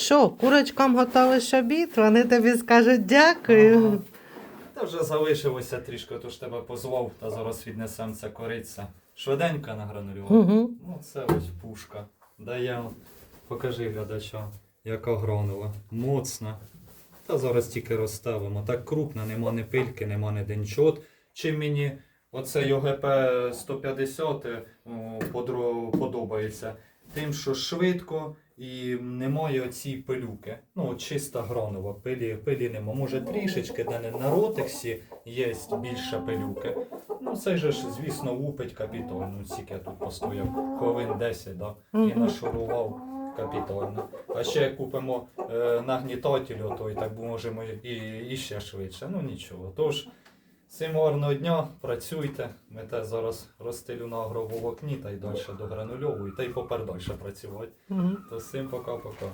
Що, курочкам готовиш обід? Вони тобі скажуть дякую. Ага. Та вже залишилося трішки, тож тебе позвав, та зараз віднесем це кориця. Швиденько на гранульову. Угу. Ну, це ось пушка. Да я покажи глядачам, яка гранула. Моцна. Та зараз тільки розставимо. Так крупна, нема ні пильки, нема ні денчот. Чим мені оцей ОГП 150 е, о, подро- подобається? Тим, що швидко і немає оцій пилюки. Ну, чиста гранова, пилі, пилі нема. Може трішечки, де не на ротексі є більше пилюки. Ну, же ж, звісно, лупить капітально. Скільки я тут постояв хвилин 10, да? і нашурував капітально. А ще купимо е, нагнітатель, той так можемо і, і ще швидше. Ну нічого. Тож, всім гарного дня, працюйте. Ми те зараз розстелю на агроволокні та й далі до гранульової, та й попер далі працювати. То всім пока-пока.